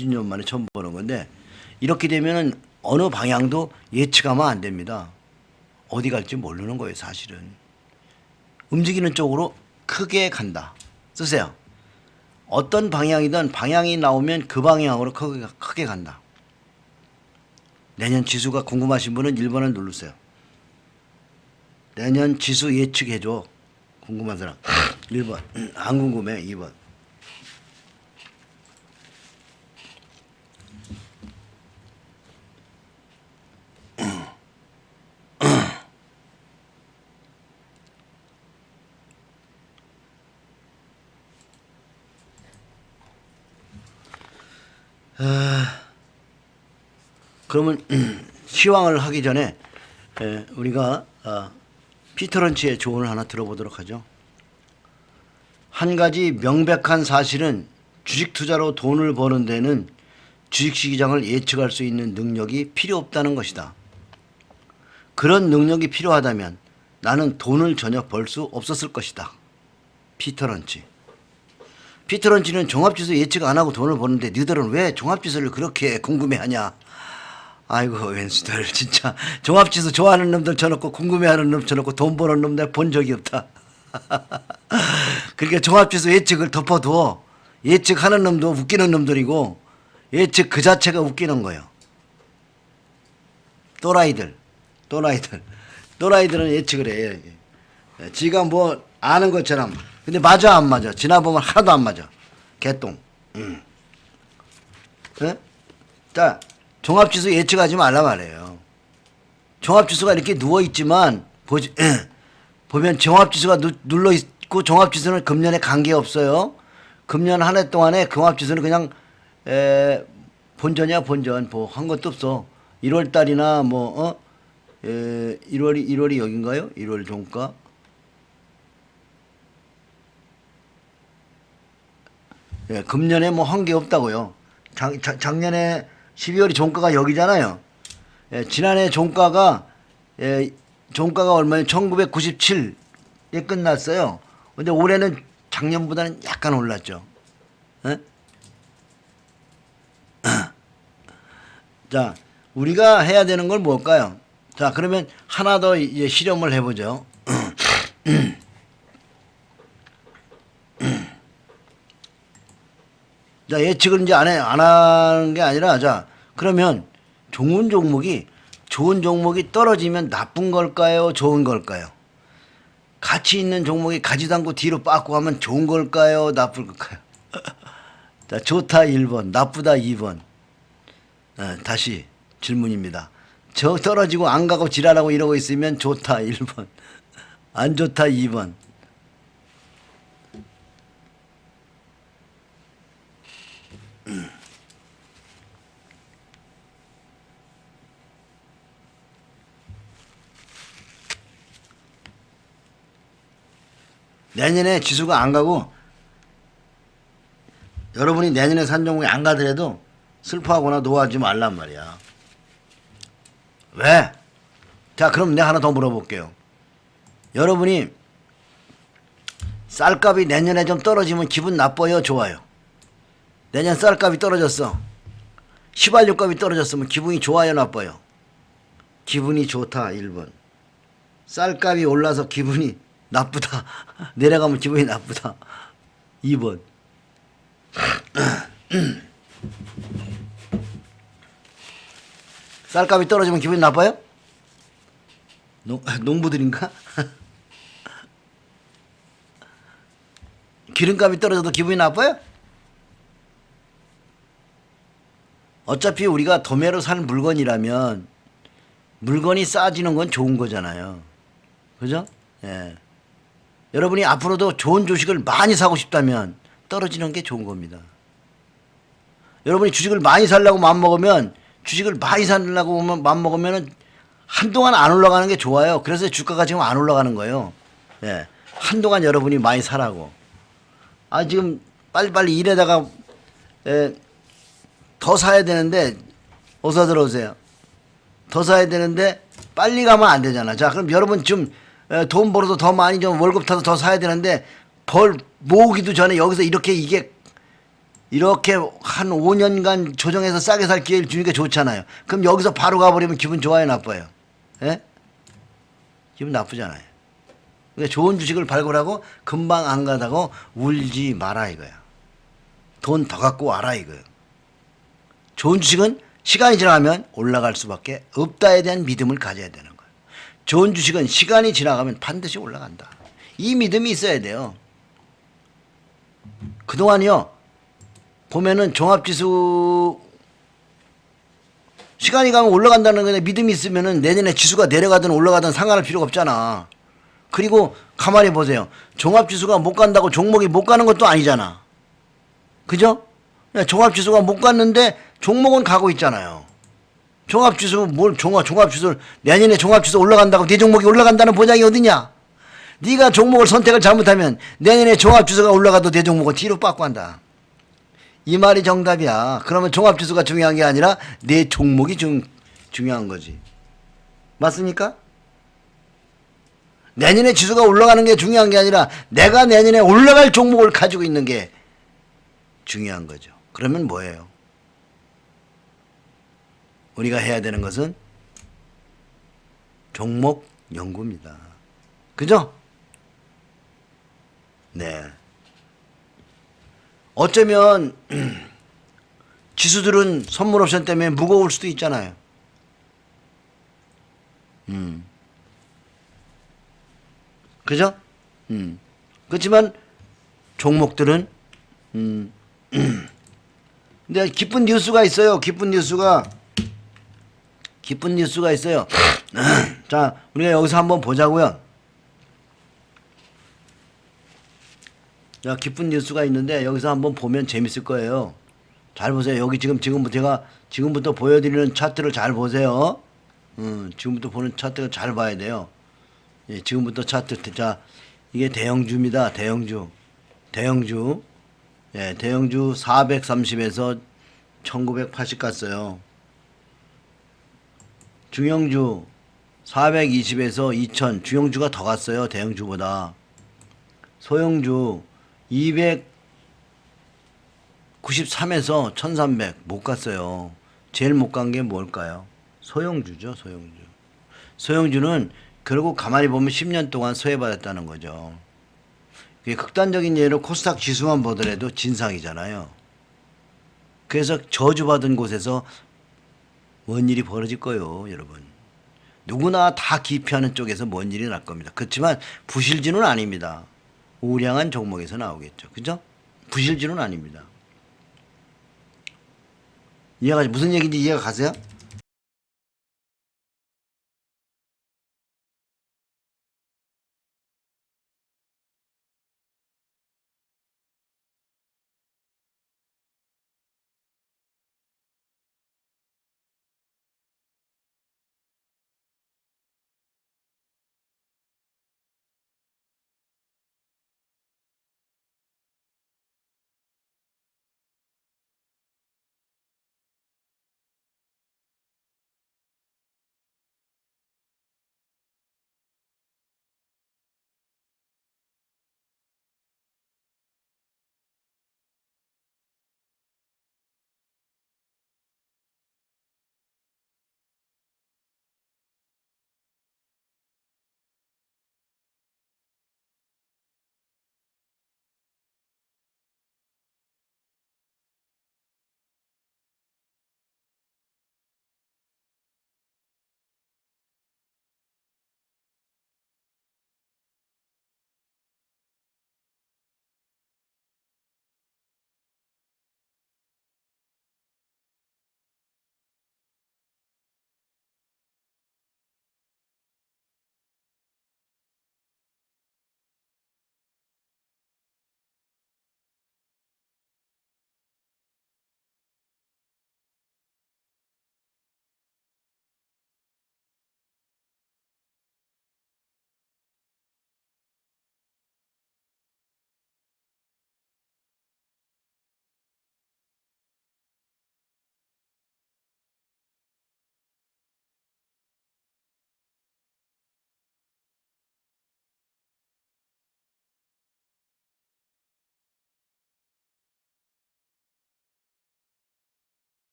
20년 만에 처음 보는 건데 이렇게 되면은 어느 방향도 예측하면 안 됩니다. 어디 갈지 모르는 거예요, 사실은. 움직이는 쪽으로 크게 간다. 쓰세요. 어떤 방향이든 방향이 나오면 그 방향으로 크게, 크게 간다. 내년 지수가 궁금하신 분은 1번을 누르세요. 내년 지수 예측해줘. 궁금한 사람. 1번. 안 궁금해. 2번. 그러면 시황을 하기 전에 에, 우리가 아, 피터런치의 조언을 하나 들어보도록 하죠. 한 가지 명백한 사실은 주식 투자로 돈을 버는 데는 주식 시장을 예측할 수 있는 능력이 필요 없다는 것이다. 그런 능력이 필요하다면 나는 돈을 전혀 벌 수 없었을 것이다. 피터런치. 피터런치는 종합지수 예측 안 하고 돈을 버는데 너희들은 왜 종합지수를 그렇게 궁금해하냐? 아이고 웬수들 진짜 종합지수 좋아하는 놈들 쳐놓고 궁금해하는 놈 쳐놓고 돈 버는 놈 내가 본 적이 없다. 그러니까 종합지수 예측을 덮어두어 예측하는 놈도 웃기는 놈들이고 예측 그 자체가 웃기는 거예요. 또라이들, 또라이들, 또라이들은 예측을 해. 예, 지가 뭐 아는 것처럼. 근데 맞아 안 맞아? 지나보면 하나도 안 맞아. 개똥. 음. 예? 자, 종합지수 예측하지 말라 말이에요. 종합지수가 이렇게 누워 있지만 보지 보면 종합지수가 누, 눌러 있고 종합지수는 금년에 관계 없어요. 금년 한 해 동안에 종합지수는 그냥 에, 본전이야 본전 뭐 한 것도 없어. 1월 달이나 뭐 어? 에, 1월이 1월이 여긴가요? 1월 종가 예, 금년에 뭐 한 게 없다고요. 작, 작, 작년에 12월이 종가가 여기잖아요. 예, 지난해 종가가 예, 종가가 얼마예요? 1997에 끝났어요. 근데 올해는 작년보다는 약간 올랐죠. 예? 자, 우리가 해야 되는 걸 뭘까요? 자, 그러면 하나 더 이제 실험을 해보죠. 자, 예측을 이제 안, 해, 안 하는 게 아니라, 자, 그러면 좋은 종목이, 좋은 종목이 떨어지면 나쁜 걸까요? 좋은 걸까요? 가치 있는 종목이 가지도 않고 뒤로 빠고 하면 좋은 걸까요? 나쁠 걸까요? 자, 좋다 1번, 나쁘다 2번. 어, 다시 질문입니다. 저 떨어지고 안 가고 지랄하고 이러고 있으면 좋다 1번, 안 좋다 2번. 내년에 지수가 안 가고 여러분이 내년에 산 종목이 안 가더라도 슬퍼하거나 노하지 말란 말이야. 왜? 자, 그럼 내가 하나 더 물어볼게요. 여러분이 쌀값이 내년에 좀 떨어지면 기분 나빠요? 좋아요? 내년 쌀값이 떨어졌어. 휘발유값이 떨어졌으면 기분이 좋아요? 나빠요? 기분이 좋다. 1번. 쌀값이 올라서 기분이 나쁘다. 내려가면 기분이 나쁘다. 2번. 쌀값이 떨어지면 기분이 나빠요? 농, 농부들인가? 기름값이 떨어져도 기분이 나빠요? 어차피 우리가 도매로 살 물건이라면 물건이 싸지는 건 좋은 거잖아요. 그죠? 예. 여러분이 앞으로도 좋은 주식을 많이 사고 싶다면 떨어지는 게 좋은 겁니다. 여러분이 주식을 많이 살려고 마음먹으면 주식을 많이 살려고 마음먹으면 한동안 안 올라가는 게 좋아요. 그래서 주가가 지금 안 올라가는 거예요. 예. 한동안 여러분이 많이 사라고. 아, 지금 빨리빨리 일에다가 에, 더 사야 되는데 어서 들어오세요. 더 사야 되는데 빨리 가면 안 되잖아. 자, 그럼 여러분 좀 돈 벌어도 더 많이 좀 월급 타서 더 사야 되는데 벌 모으기도 전에 여기서 이렇게 이게 이렇게 한 5년간 조정해서 싸게 살 기회를 주니까 좋잖아요. 그럼 여기서 바로 가버리면 기분 좋아요, 나빠요? 예? 기분 나쁘잖아요. 그러니까 좋은 주식을 발굴하고 금방 안 가다고 울지 마라 이거야. 돈 더 갖고 와라 이거야. 좋은 주식은 시간이 지나가면 올라갈 수밖에 없다에 대한 믿음을 가져야 되는 거예요. 좋은 주식은 시간이 지나가면 반드시 올라간다. 이 믿음이 있어야 돼요. 그동안요, 보면은 종합지수 시간이 가면 올라간다는 거에 믿음이 있으면은 내년에 지수가 내려가든 올라가든 상관할 필요가 없잖아. 그리고 가만히 보세요. 종합지수가 못 간다고 종목이 못 가는 것도 아니잖아. 그죠? 야, 종합지수가 못 갔는데 종목은 가고 있잖아요. 종합지수 뭘 종합 종합지수를 내년에 종합지수 올라간다고 네 종목이 올라간다는 보장이 어디냐? 네가 종목을 선택을 잘못하면 내년에 종합지수가 올라가도 네 종목은 뒤로 빠꾸 한다. 이 말이 정답이야. 그러면 종합지수가 중요한 게 아니라 내 종목이 중, 중요한 거지. 맞습니까? 내년에 지수가 올라가는 게 중요한 게 아니라 내가 내년에 올라갈 종목을 가지고 있는 게 중요한 거죠. 그러면 뭐예요? 우리가 해야 되는 것은 종목 연구입니다. 그죠? 네. 어쩌면 지수들은 선물 옵션 때문에 무거울 수도 있잖아요. 음. 그죠? 음. 그렇지만 종목들은 음. 근데 기쁜 뉴스가 있어요. 기쁜 뉴스가 기쁜 뉴스가 있어요. 자, 우리가 여기서 한번 보자고요. 자, 기쁜 뉴스가 있는데 여기서 한번 보면 재밌을 거예요. 잘 보세요. 여기 지금 지금부터 제가 지금부터 보여드리는 차트를 잘 보세요. 음, 지금부터 보는 차트를 잘 봐야 돼요. 예, 지금부터 차트 자 이게 대형주입니다. 대형주, 대형주, 예, 대형주 430에서 1980 갔어요. 중형주 420에서 2000 중형주가 더 갔어요. 대형주보다. 소형주 293에서 1300 못 갔어요. 제일 못 간 게 뭘까요? 소형주죠, 소형주. 소형주는 결국 가만히 보면 10년 동안 소외받았다는 거죠. 극단적인 예로 코스닥 지수만 보더라도 진상이잖아요. 그래서 저주받은 곳에서 뭔 일이 벌어질 거예요, 여러분. 누구나 다 기피하는 쪽에서 뭔 일이 날 겁니다. 그렇지만 부실주는 아닙니다. 우량한 종목에서 나오겠죠. 그죠? 부실주는 아닙니다. 이해가 무슨 얘기인지 이해가 가세요?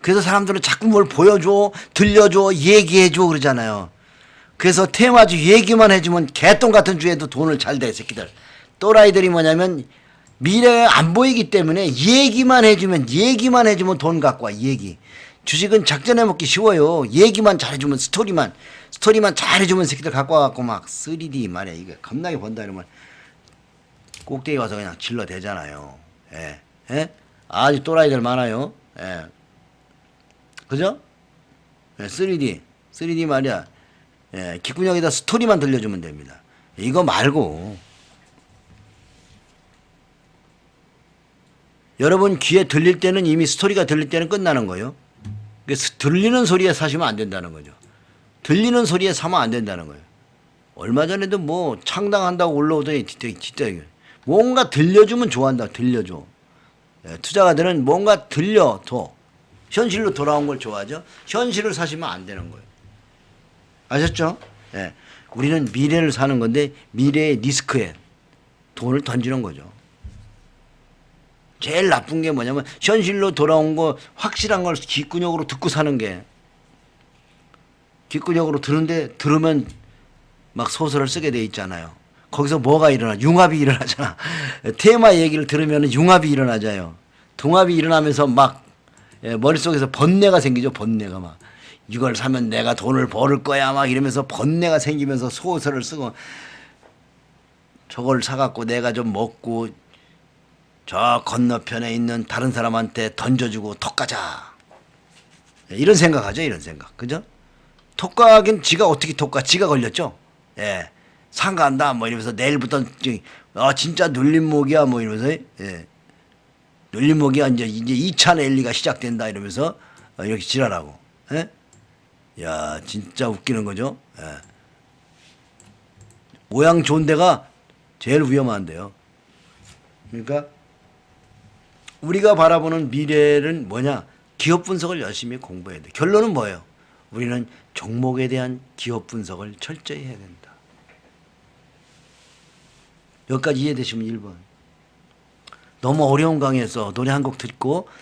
그래서 사람들은 자꾸 뭘 보여줘, 들려줘, 얘기해줘 그러잖아요. 그래서 테마주 얘기만 해주면 개똥 같은 주에도 돈을 잘 대, 새끼들. 또라이들이 뭐냐면 미래가 안 보이기 때문에 얘기만 해주면, 얘기만 해주면 돈 갖고 와, 얘기. 주식은 작전해 먹기 쉬워요. 얘기만 잘해주면, 스토리만, 스토리만 잘해주면 새끼들 갖고 와갖고 막 3D 말이야. 이게 겁나게 번다 이러면 꼭대기 가서 그냥 질러 대잖아요. 예. 예? 아주 또라이들 많아요. 예. 그죠? 예, 3D. 3D 말이야. 예, 귓구녕에다 스토리만 들려주면 됩니다. 이거 말고 여러분 귀에 들릴 때는 이미 스토리가 들릴 때는 끝나는 거예요. 그래서 들리는 소리에 사시면 안 된다는 거죠. 들리는 소리에 사면 안 된다는 거예요. 얼마 전에도 뭐 창당한다고 올라오더니 이거 뭔가 들려주면 좋아한다. 들려줘. 예, 투자가들은 뭔가 들려줘. 현실로 돌아온 걸 좋아하죠. 현실을 사시면 안 되는 거예요. 아셨죠? 예. 우리는 미래를 사는 건데 미래의 리스크에 돈을 던지는 거죠. 제일 나쁜 게 뭐냐면 현실로 돌아온 거 확실한 걸 귓구녕으로 듣고 사는 게 귓구녕으로 들은데 들으면 막 소설을 쓰게 돼 있잖아요. 거기서 뭐가 일어나? 융합이 일어나잖아. 테마 얘기를 들으면 융합이 일어나잖아요. 동합이 일어나면서 막 예, 머릿속에서 번뇌가 생기죠. 번뇌가 막 이걸 사면 내가 돈을 벌을 거야 막 이러면서 번뇌가 생기면서 소설을 쓰고 저걸 사갖고 내가 좀 먹고 저 건너편에 있는 다른 사람한테 던져주고 톡 가자. 예, 이런 생각하죠. 이런 생각. 그죠? 톡 가긴 지가 어떻게 톡 가? 지가 걸렸죠. 예. 상간다 뭐 이러면서 내일부터 아 진짜 눌림목이야 뭐 이러면서 예. 눌림목이야 이제 이제 2차 랠리가 시작된다 이러면서 어, 이렇게 지랄하고. 예? 야 진짜 웃기는 거죠. 예. 모양 좋은 데가 제일 위험한데요. 그러니까 우리가 바라보는 미래는 뭐냐? 기업 분석을 열심히 공부해야 돼. 결론은 뭐예요? 우리는 종목에 대한 기업 분석을 철저히 해야 된다. 여기까지 이해되시면 1번. 너무 어려운 강의에서 노래 한 곡 듣고